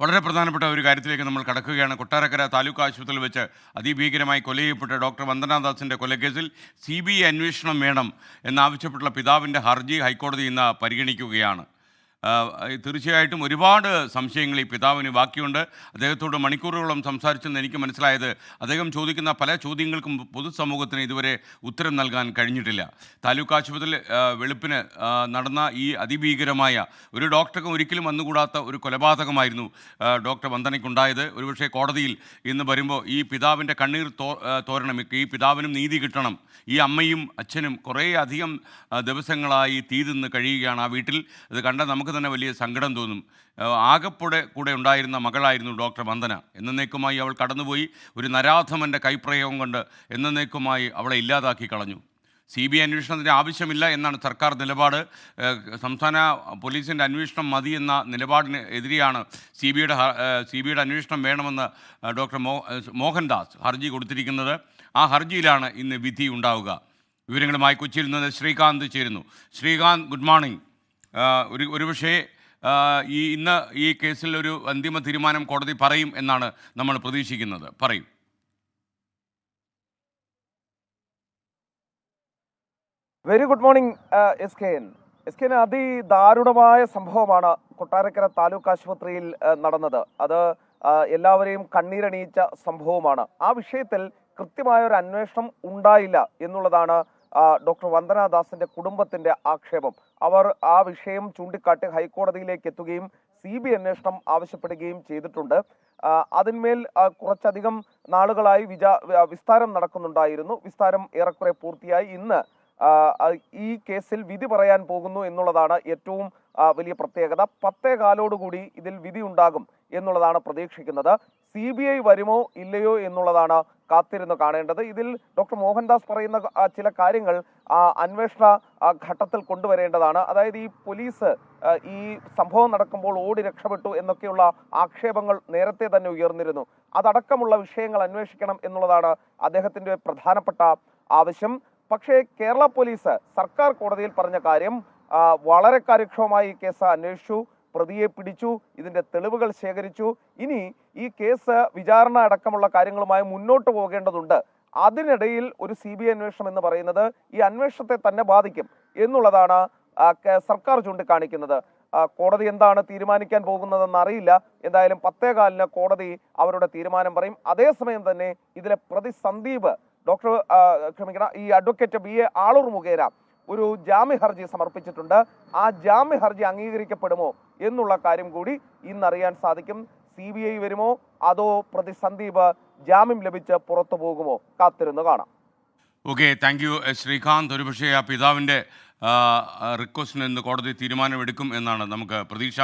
വളരെ പ്രധാനപ്പെട്ട ഒരു കാര്യത്തിലേക്ക് നമ്മൾ കടക്കുകയാണ്. കൊട്ടാരക്കര താലൂക്ക് ആശുപത്രിയിൽ വെച്ച് അതിഭീകരമായി കൊല ചെയ്യപ്പെട്ട ഡോക്ടർ വന്ദനാദാസിന്റെ കൊലക്കേസിൽ സി ബി ഐ അന്വേഷണം വേണം എന്നാവശ്യപ്പെട്ടുള്ള പിതാവിന്റെ ഹർജി ഹൈക്കോടതി ഇന്ന് പരിഗണിക്കുകയാണ്. തീർച്ചയായിട്ടും ഒരുപാട് സംശയങ്ങൾ ഈ പിതാവിന് ബാക്കിയുണ്ട്. അദ്ദേഹത്തോട് മണിക്കൂറുകളോളം സംസാരിച്ചെന്ന് എനിക്ക് മനസ്സിലായത് അദ്ദേഹം ചോദിക്കുന്ന പല ചോദ്യങ്ങൾക്കും പൊതുസമൂഹത്തിന് ഇതുവരെ ഉത്തരം നൽകാൻ കഴിഞ്ഞിട്ടില്ല. താലൂക്ക് ആശുപത്രിയിൽ വെളുപ്പിന് നടന്ന ഈ അതിഭീകരമായ ഒരു ഡോക്ടർക്കും ഒരിക്കലും വന്നുകൂടാത്ത ഒരു കൊലപാതകമായിരുന്നു ഡോക്ടർ വന്ദനയ്ക്കുണ്ടായത്. ഒരുപക്ഷെ കോടതിയിൽ ഇന്ന് വരുമ്പോൾ ഈ പിതാവിന്റെ കണ്ണീർ തോരണം ഈ പിതാവിനും നീതി കിട്ടണം ഈ അമ്മയും അച്ഛനും കുറേ അധികം ദിവസങ്ങളായി തീ തിന്ന് കഴിയുകയാണ് ആ വീട്ടിൽ. അത് കണ്ട നമുക്ക് തന്നെ വലിയ സങ്കടം തോന്നും. ആകപ്പുടെ കൂടെ ഉണ്ടായിരുന്ന മകളായിരുന്നു ഡോക്ടർ വന്ദന. എന്നേക്കുമായി അവൾ കടന്നുപോയി ഒരു നരാധമന്റെ കൈപ്രയോഗം കൊണ്ട് എന്നേക്കുമായി അവളെ ഇല്ലാതാക്കി കളഞ്ഞു. സി ബി ഐ അന്വേഷണത്തിന് ആവശ്യമില്ല എന്നാണ് സർക്കാർ നിലപാട്. സംസ്ഥാന പോലീസിന്റെ അന്വേഷണം മതി എന്ന നിലപാടിന് എതിരെയാണ് സി ബി ഐയുടെ സി ബി ഐയുടെ അന്വേഷണം വേണമെന്ന് ഡോക്ടർ മോ മോഹൻദാസ് ഹർജി കൊടുത്തിരിക്കുന്നത്. ആ ഹർജിയിലാണ് ഇന്ന് വിധി ഉണ്ടാവുക. വിവരങ്ങളുമായി കൊച്ചിയിൽ നിന്ന് ശ്രീകാന്ത് ചേരുന്നു. Sreekanth good morning. ഒരു ഒരുപക്ഷേ ഈ ഇന്ന് ഈ കേസിൽ ഒരു അന്തിമ തീരുമാനം കോടതി പറയും എന്നാണ് നമ്മൾ പ്രതീക്ഷിക്കുന്നത്. പറയും. Very good morning S K N S K N അതിദാരുണമായ സംഭവമാണ് കൊട്ടാരക്കര താലൂക്ക് ആശുപത്രിയിൽ നടന്നത്. അത് എല്ലാവരെയും കണ്ണീരണിയിച്ച സംഭവമാണ്. ആ വിഷയത്തിൽ കൃത്യമായ ഒരു അന്വേഷണം ഉണ്ടായില്ല എന്നുള്ളതാണ് ഡോക്ടർ വന്ദനാദാസിന്റെ കുടുംബത്തിന്റെ ആക്ഷേപം. അവർ ആ വിഷയം ചൂണ്ടിക്കാട്ടി ഹൈക്കോടതിയിലേക്ക് എത്തുകയും സി ബി അന്വേഷണം ആവശ്യപ്പെടുകയും ചെയ്തിട്ടുണ്ട്. അതിന്മേൽ കുറച്ചധികം നാളുകളായി വിചാ വിസ്താരം നടക്കുന്നുണ്ടായിരുന്നു. വിസ്താരം ഏറെക്കുറെ പൂർത്തിയായി. ഇന്ന് ഈ കേസിൽ വിധി പറയാൻ പോകുന്നു എന്നുള്ളതാണ് ഏറ്റവും വലിയ പ്രത്യേകത. പത്തേ കാലോടുകൂടി ഇതിൽ വിധി ഉണ്ടാകും എന്നുള്ളതാണ് പ്രതീക്ഷിക്കുന്നത്. സി ബി ഐ വരുമോ ഇല്ലയോ എന്നുള്ളതാണ് കാത്തിരുന്ന് കാണേണ്ടത്. ഇതിൽ ഡോക്ടർ മോഹൻദാസ് പറയുന്ന ചില കാര്യങ്ങൾ അന്വേഷണ ഘട്ടത്തിൽ കൊണ്ടുവരേണ്ടതാണ്. അതായത് ഈ പോലീസ് ഈ സംഭവം നടക്കുമ്പോൾ ഓടി രക്ഷപ്പെട്ടു എന്നൊക്കെയുള്ള ആക്ഷേപങ്ങൾ നേരത്തെ തന്നെ ഉയർന്നിരുന്നു. അതടക്കമുള്ള വിഷയങ്ങൾ അന്വേഷിക്കണം എന്നുള്ളതാണ് അദ്ദേഹത്തിന്റെ പ്രധാനപ്പെട്ട ആവശ്യം. പക്ഷേ കേരള പോലീസ് സർക്കാർ കോടതിയിൽ പറഞ്ഞ കാര്യം വളരെ കാര്യക്ഷമമായി കേസ് അന്വേഷിച്ചു. പ്രതിയെ പിടിച്ചു ഇതിന്റെ തെളിവുകൾ ശേഖരിച്ചു. ഇനി ഈ കേസ് വിചാരണ അടക്കമുള്ള കാര്യങ്ങളുമായി മുന്നോട്ട് പോകേണ്ടതുണ്ട്. അതിനിടയിൽ ഒരു സി ബി ഐ അന്വേഷണം എന്ന് പറയുന്നത് ഈ അന്വേഷണത്തെ തന്നെ ബാധിക്കും എന്നുള്ളതാണ് സർക്കാർ ചൂണ്ടിക്കാണിക്കുന്നത്. കോടതി എന്താണ് തീരുമാനിക്കാൻ പോകുന്നതെന്ന് അറിയില്ല. എന്തായാലും പത്തേകാലിന് കോടതി അവരുടെ തീരുമാനം പറയും. അതേസമയം തന്നെ ഇതിലെ പ്രതി സന്ദീപ് ഡോക്ടർ ക്ഷമിക്കണം ഈ അഡ്വക്കേറ്റ് ബി എ ആളൂർ മുഖേന ഒരു ജാമ്യ ഹർജി സമർപ്പിച്ചിട്ടുണ്ട്. ആ ജാമ്യ ഹർജി അംഗീകരിക്കപ്പെടുമോ? എന്നുള്ള കാര്യം കൂടി ഇന്നറിയാൻ സാധിക്കും. സി ബി ഐ വരുമോ? അതോ പ്രതി സന്ദീപ് ജാമ്യം ലഭിച്ച് പുറത്തു പോകുമോ? കാത്തിരുന്ന് കാണാം. Okay thank you Sreekanth. ഒരുപക്ഷെ ആ പിതാവിന്റെ റിക്വസ്റ്റിന് ഇന്ന് കോടതി തീരുമാനമെടുക്കും എന്നാണ് നമുക്ക് പ്രതീക്ഷ.